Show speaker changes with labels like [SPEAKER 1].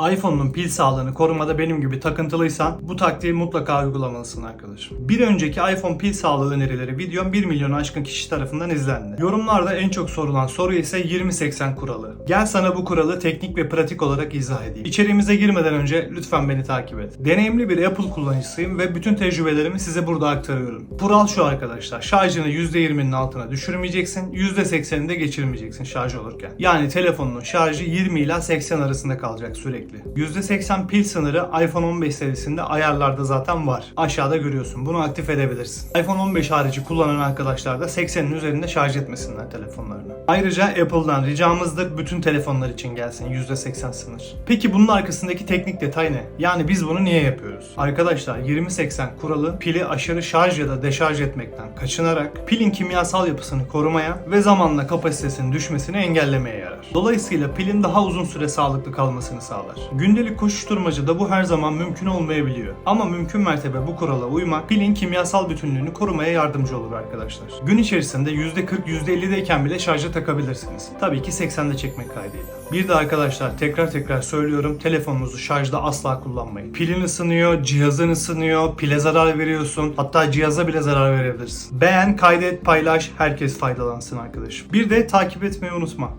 [SPEAKER 1] iPhone'un pil sağlığını korumada benim gibi takıntılıysan bu taktiği mutlaka uygulamalısın arkadaşım. Bir önceki iPhone pil sağlığı önerileri videom 1 milyonu aşkın kişi tarafından izlendi. Yorumlarda en çok sorulan soru ise 20-80 kuralı. Gel sana bu kuralı teknik ve pratik olarak izah edeyim. İçeriğimize girmeden önce lütfen beni takip et. Deneyimli bir Apple kullanıcısıyım ve bütün tecrübelerimi size burada aktarıyorum. Kural şu arkadaşlar. Şarjını %20'nin altına düşürmeyeceksin. %80'ini de geçirmeyeceksin şarj olurken. Yani telefonunun şarjı 20 ila 80 arasında kalacak sürekli. %80 pil sınırı iPhone 15 serisinde ayarlarda zaten var. Aşağıda görüyorsun. Bunu aktif edebilirsin. iPhone 15 harici kullanan arkadaşlar da 80'in üzerinde şarj etmesinler telefonlarını. Ayrıca Apple'dan ricamızdır bütün telefonlar için gelsin %80 sınır. Peki bunun arkasındaki teknik detay ne? Yani biz bunu niye yapıyoruz? Arkadaşlar 20-80 kuralı pili aşırı şarj ya da deşarj etmekten kaçınarak pilin kimyasal yapısını korumaya ve zamanla kapasitesinin düşmesini engellemeye yarar. Dolayısıyla pilin daha uzun süre sağlıklı kalmasını sağlar. Gündelik koşuşturmacada bu her zaman mümkün olmayabiliyor. Ama mümkün mertebe bu kurala uymak pilin kimyasal bütünlüğünü korumaya yardımcı olur arkadaşlar. Gün içerisinde %40 %50'deyken bile şarja takabilirsiniz. Tabii ki 80'de çekmek kaydıyla. Bir de arkadaşlar tekrar tekrar söylüyorum telefonunuzu şarjda asla kullanmayın. Pilin ısınıyor, cihazın ısınıyor, pile zarar veriyorsun. Hatta cihaza bile zarar verebilirsin. Beğen, kaydet, paylaş, herkes faydalansın arkadaşım. Bir de takip etmeyi unutma.